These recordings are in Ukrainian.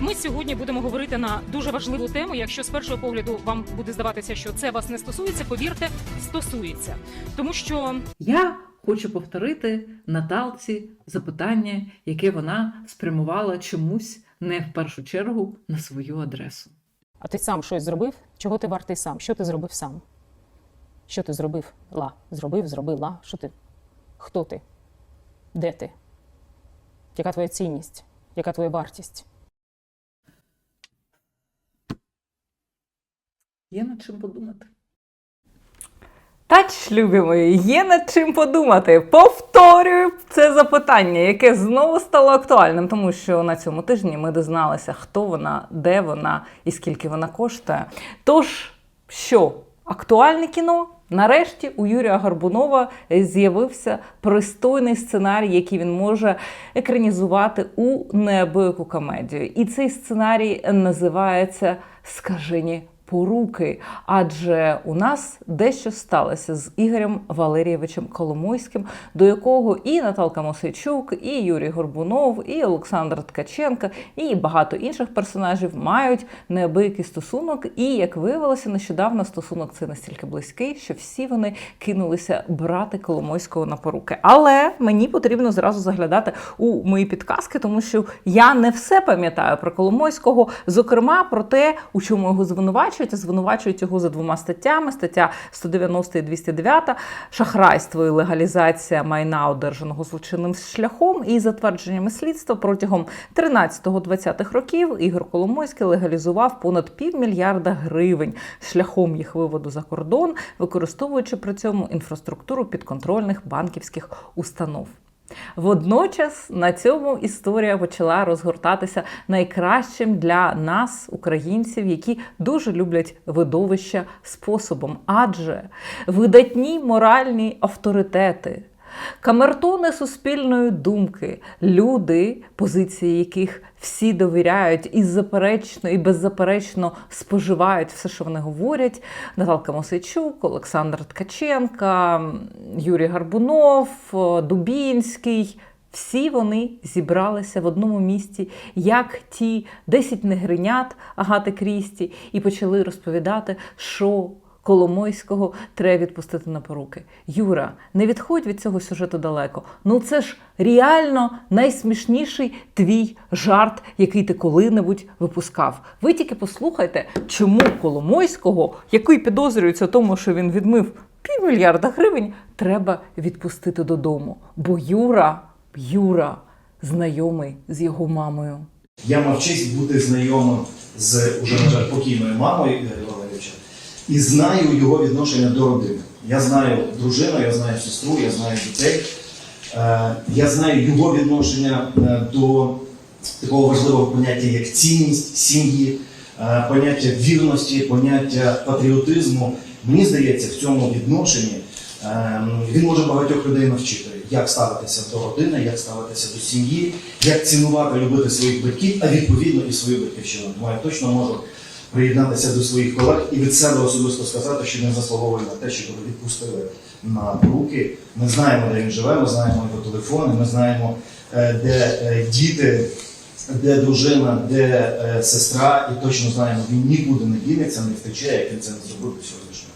Ми сьогодні будемо говорити на дуже важливу тему. Якщо з першого погляду вам буде здаватися, що це вас не стосується, повірте, стосується, тому що Я хочу повторити Наталці запитання, яке вона спрямувала чомусь не в першу чергу на свою адресу. а ти сам щось зробив? Чого ти вартий сам? Що ти зробив сам? Що ти зробив? Ла, зробив, зробила. Що ти? Хто ти? Де ти? Яка твоя цінність? Яка твоя вартість? Є над чим подумати. Тач, любі мої, є над чим подумати. Повторюю це запитання, яке знову стало актуальним, тому що на цьому тижні ми дізналися, хто вона, де вона і скільки вона коштує. Тож, що, актуальне кіно? Нарешті у Юрія Гарбунова з'явився пристойний сценарій, який він може екранізувати у неабияку комедію. І цей сценарій називається Скажені поруки. Адже у нас дещо сталося з Ігорем Валерійовичем Коломойським, до якого і Наталка Мосейчук, і Юрій Горбунов, і Олександр Ткаченко, і багато інших персонажів мають неабиякий стосунок. І як виявилося, нещодавно стосунок це настільки близький, що всі вони кинулися брати Коломойського на поруки. Але мені потрібно зразу заглядати у мої підказки, тому що я не все пам'ятаю про Коломойського, зокрема про те, у чому його звинувачують. А Звинувачують його за двома статтями: стаття 190 і 209 шахрайство і легалізація майна, одержаного злочинним шляхом. І за твердженнями слідства протягом 13-20-х років Ігор Коломойський легалізував понад півмільярда гривень шляхом їх виводу за кордон, використовуючи при цьому інфраструктуру підконтрольних банківських установ. Водночас на цьому історія почала розгортатися найкращим для нас, українців, які дуже люблять видовища способом. Адже видатні моральні авторитети, камертони суспільної думки, люди, позиції яких всі довіряють і заперечно, і беззаперечно споживають все, що вони говорять. Наталка Мосейчук, Олександр Ткаченка, Юрій Гарбунов, Дубінський. Всі вони зібралися в одному місці, як ті 10 негринят Агати Крісті, і почали розповідати, що Коломойського треба відпустити на поруки. Юра, не відходь від цього сюжету далеко. Ну це ж реально найсмішніший твій жарт, який ти коли-небудь випускав. Ви тільки послухайте, чому Коломойського, який підозрюється в тому, що він відмив півмільярда гривень, треба відпустити додому. Бо Юра, Юра знайомий з його мамою. Я мав честь бути знайомим з уже покійною мамою Валерійовича і знаю його відношення до родини. Я знаю дружину, я знаю сестру, я знаю дітей. Е, Я знаю його відношення е, до такого важливого поняття, як цінність сім'ї, е, поняття вірності, поняття патріотизму. Мені здається, в цьому відношенні він може багатьох людей навчити, як ставитися до родини, як ставитися до сім'ї, як цінувати, любити своїх батьків, а відповідно і свою батьківщину. Я точно можу приєднатися до своїх колег і від себе особисто сказати, що він заслуговує на те, щоб його відпустили на руки. Ми знаємо, де він живе, ми знаємо його телефони, ми знаємо, е, де е, діти, де дружина, де е, сестра, і точно знаємо, він нікуди не дінеться, не втече, як він це не зробив до сьогоднішнього.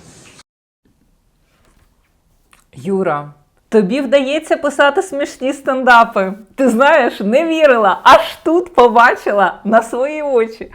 Юра, тобі вдається писати смішні стендапи. Ти знаєш, не вірила, аж тут побачила на свої очі.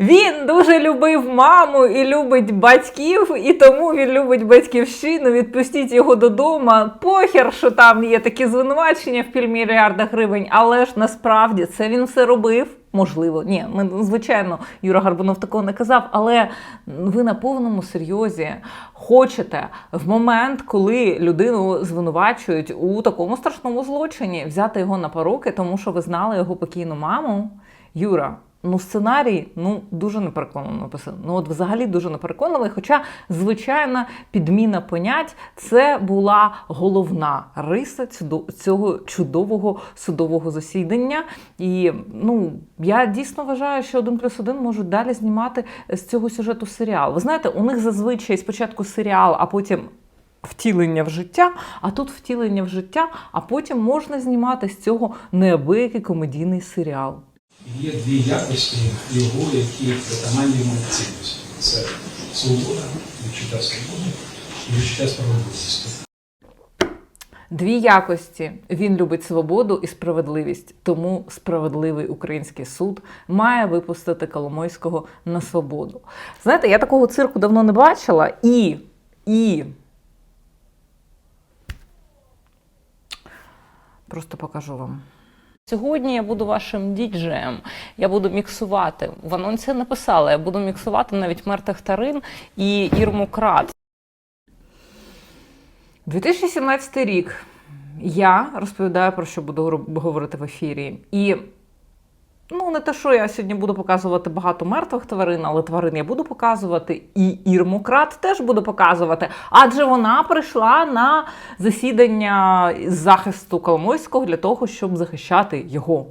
Він дуже любив маму і любить батьків, і тому він любить батьківщину. Відпустіть його додому. Похер, що там є такі звинувачення в півмільярда гривень, але ж насправді це він все робив. Можливо, ні, ми звичайно, Юра Гарбунов такого не казав, але ви на повному серйозі хочете в момент, коли людину звинувачують у такому страшному злочині, взяти його на поруки, тому що ви знали його покійну маму. Юра, ну сценарій ну дуже непереконано написаний. Ну от взагалі дуже непереконливий. Хоча звичайна підміна понять це була головна риса цього чудового судового засідання. І ну я дійсно вважаю, що один плюс один можуть далі знімати з цього сюжету серіал. Ви знаєте, у них зазвичай спочатку серіал, а потім. Втілення в життя, а тут втілення в життя, а потім можна знімати з цього неабиякий комедійний серіал. Є дві якості його, які притаманні йому цінності. Це свобода, відчуття свободи і відчуття справедливості. Дві якості. Він любить свободу і справедливість. Тому справедливий український суд має випустити Коломойського на свободу. Знаєте, я такого цирку давно не бачила і. і... Просто покажу вам. Сьогодні я буду вашим діджеєм. Я буду міксувати. В анонсі написала, я буду міксувати навіть мертвих тарин і Ірму Крат. 2017 рік. Я розповідаю про що буду говорити в ефірі. І ну, не те, що я сьогодні буду показувати багато мертвих тварин, але тварин я буду показувати, і Ірмократ теж буду показувати. Адже вона прийшла на засідання захисту Коломойського для того, щоб захищати його.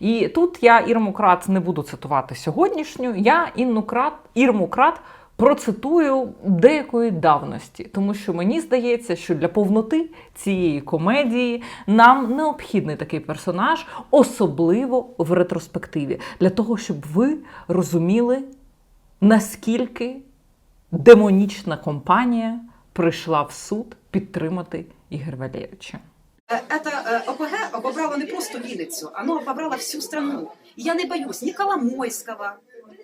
І тут я Ірмократ не буду цитувати сьогоднішню, я Іннукрат, Ірмократ процитую деякої давності, тому що мені здається, що для повноти цієї комедії нам необхідний такий персонаж, особливо в ретроспективі, для того, щоб ви розуміли, наскільки демонічна компанія прийшла в суд підтримати Ігор Валерійовича. Е, Это е, ОПГ обобрало не просто Вінницю, оно обобрало всю страну. Я не боюсь ні Коломойського,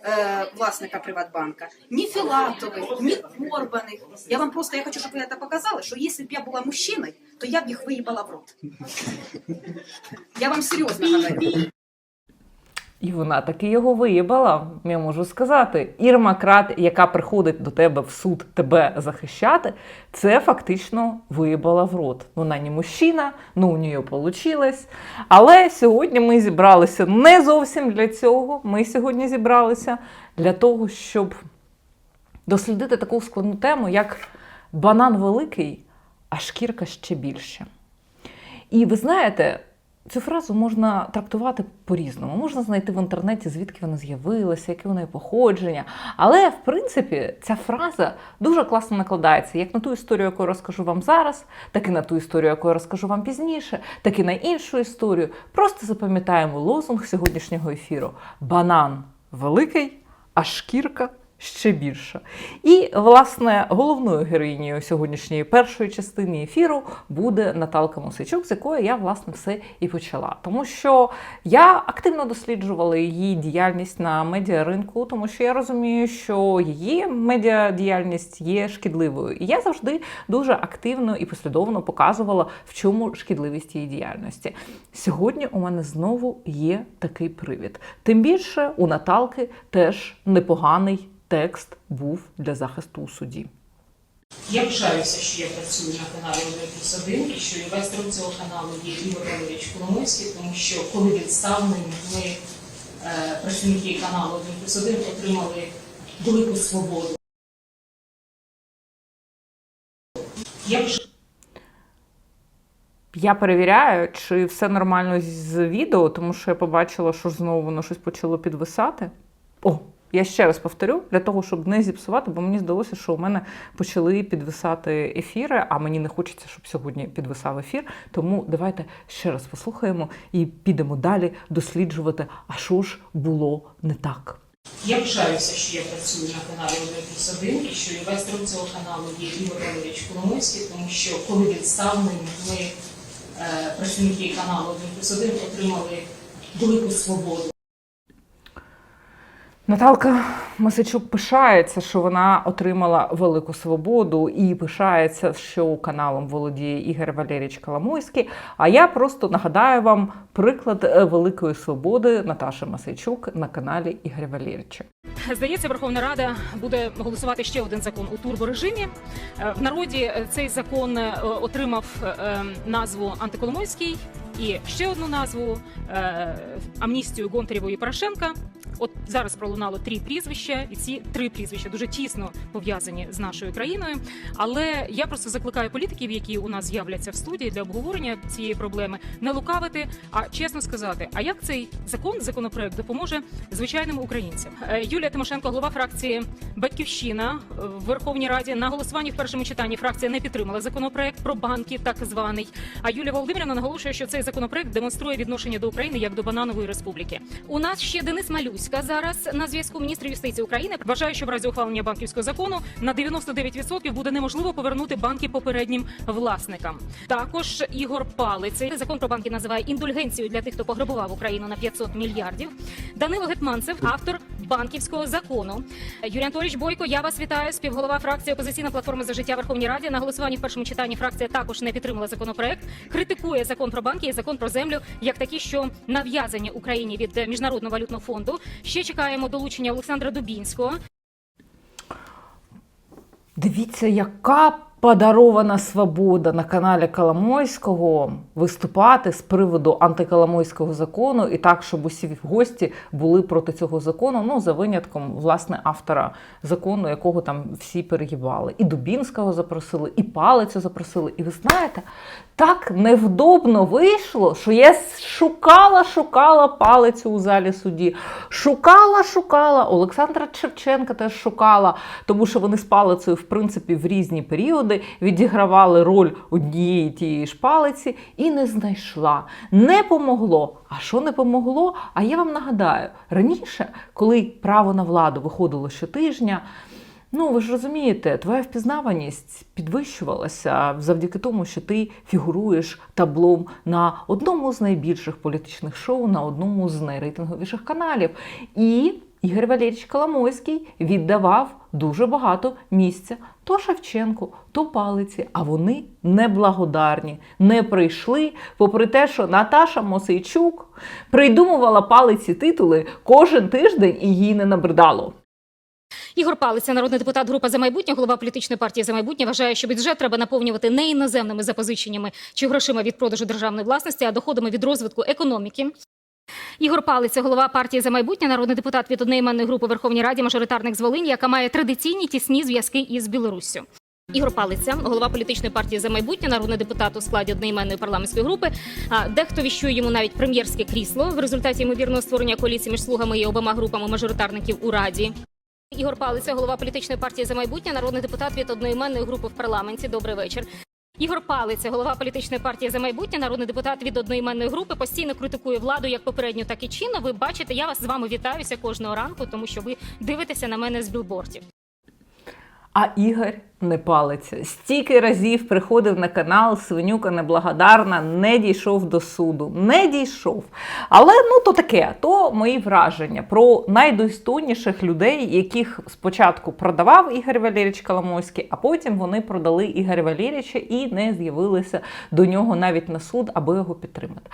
е, власника Приватбанка, ні Філатових, ні Корбаних. Я вам просто я хочу, щоб ви це показали, що якщо б я була мужчиною, то я б їх виїбала в рот. Я вам серйозно говорю. І вона таки його виїбала, я можу сказати. Ірма Крат, яка приходить до тебе в суд тебе захищати, це фактично виїбала в рот. Вона не мужчина, ну у нього вийшло. Але сьогодні ми зібралися не зовсім для цього. Ми сьогодні зібралися для того, щоб дослідити таку складну тему, як банан великий, а шкірка ще більше. І ви знаєте, цю фразу можна трактувати по-різному. Можна знайти в інтернеті, звідки вона з'явилася, яке у неї походження. Але, в принципі, ця фраза дуже класно накладається як на ту історію, яку я розкажу вам зараз, так і на ту історію, яку я розкажу вам пізніше, так і на іншу історію. Просто запам'ятаємо лозунг сьогоднішнього ефіру: банан великий, а шкірка ще більша. І, власне, головною героїнею сьогоднішньої першої частини ефіру буде Наталка Мосичук, з якої я, власне, все і почала. Тому що я активно досліджувала її діяльність на медіаринку, тому що я розумію, що її медіадіяльність є шкідливою. І я завжди дуже активно і послідовно показувала, в чому шкідливість її діяльності. Сьогодні у мене знову є такий привід. Тим більше у Наталки теж непоганий текст був для захисту у суді. Я пишаюся, що я працюю на каналі 1 плюс 1 і що інвестором цього каналу є Ігор Валерійович Коломойський, тому що коли він став ним, ми, е, працівники каналу 1 плюс 1, отримали велику свободу. Я пишу Я перевіряю, чи все нормально з відео, тому що я побачила, що знову воно щось почало підвисати. О, я ще раз повторю, для того, щоб не зіпсувати, бо мені здалося, що у мене почали підвисати ефіри, а мені не хочеться, щоб сьогодні підвисав ефір. Тому давайте ще раз послухаємо і підемо далі досліджувати, а що ж було не так. Я пишаюся, що я працюю на каналі 1 плюс 1 і що інвестором цього каналу є Ігор Валерійович Коломойський, тому що коли він ми, е, працівники каналу 1 плюс 1, отримали велику свободу. Наталка Масичук пишається, що вона отримала велику свободу і пишається, що каналом володіє Ігор Валерійович Коломойський. А я просто нагадаю вам приклад е, великої свободи Наташі Масичук на каналі Ігоря Валерійовича. Здається, Верховна Рада буде голосувати ще один закон у турборежимі. Е, В народі е, цей закон отримав е, назву антиколомойський і ще одну назву амністію Гонтарєвої Порошенка. От зараз пролунало три прізвища, і ці три прізвища дуже тісно пов'язані з нашою країною. Але я просто закликаю політиків, які у нас з'являться в студії для обговорення цієї проблеми, не лукавити, а чесно сказати, а як цей закон, законопроект допоможе звичайним українцям? Е, Юлія Тимошенко, голова фракції Батьківщина в Верховній Раді на голосуванні в першому читанні фракція не підтримала законопроект про банки, так званий. А Юлія Володимирівна наголошує, що цей законопроект демонструє відношення до України як до бананової республіки. У нас ще Денис Малюська зараз на зв'язку міністр юстиції України. Вважає, що в разі ухвалення банківського закону на 99% буде неможливо повернути банки попереднім власникам. Також Ігор Палицей закон про банки називає індульгенцією для тих, хто пограбував Україну на 500 мільярдів. Данило Гетманцев, автор банківського закону. Юрій Анатолійович Бойко, я вас вітаю. Співголова фракції опозиційна платформа за життя Верховній Раді. На голосуванні в першому читанні фракція також не підтримала законопроект. Критикує закон про банки і закон про землю як такі, що нав'язані Україні від міжнародного валютного фонду. Ще чекаємо долучення Олександра Дубінського. Дивіться, яка подарована свобода на каналі Коломойського виступати з приводу антиколомойського закону і так, щоб усі гості були проти цього закону. Ну за винятком власне автора закону, якого там всі перегибали. І Дубінського запросили, і палицю запросили. І ви знаєте, так невдобно вийшло, що я шукала, шукала палицю у залі суді. Шукала, шукала. Олександра Шевченка теж шукала, тому що вони з палицею, в принципі, в різні періоди відігравали роль однієї тієї ж палиці і не знайшла. Не помогло. А що не помогло? А я вам нагадаю, раніше, коли право на владу виходило щотижня. Ну, ви ж розумієте, твоя впізнаваність підвищувалася завдяки тому, що ти фігуруєш таблом на одному з найбільших політичних шоу, на одному з найрейтинговіших каналів. І Ігор Валерійович Коломойський віддавав дуже багато місця то Шевченку, то палиці, а вони неблагодарні, не прийшли, попри те, що Наташа Мосейчук придумувала палиці титули кожен тиждень і їй не набридало. Ігор Палиця, народний депутат група за майбутнє, голова політичної партії за майбутнє, вважає, що бюджет треба наповнювати не іноземними запозиченнями чи грошима від продажу державної власності, а доходами від розвитку економіки. Ігор Палиця, голова партії за майбутнє, народний депутат від одноіменної групи Верховній Раді, мажоритарник з Волині, яка має традиційні тісні зв'язки із Білоруссю. Ігор Палиця, голова політичної партії за майбутнє, народний депутат у складі одноіменної парламентської групи. Дехто віщує йому навіть прем'єрське крісло в результаті ймовірного створення коаліції між слугами і обома групами мажоритарників у раді. Ігор Палиця, голова політичної партії за майбутнє, народний депутат від одноіменної групи в парламенті. Добрий вечір. Ігор Палиця, голова політичної партії за майбутнє, народний депутат від одноіменної групи, постійно критикує владу як попередню, так і чинно. Ви бачите, я вас з вами вітаюся кожного ранку, тому що ви дивитеся на мене з білбордів. А Ігор не палиться. Стільки разів приходив на канал Свинюка Неблагодарна, не дійшов до суду. Не дійшов. Але ну то таке, то мої враження про найдостойніших людей, яких спочатку продавав Ігор Валерійович Коломойський, а потім вони продали Ігоря Валерійовича і не з'явилися до нього навіть на суд, аби його підтримати.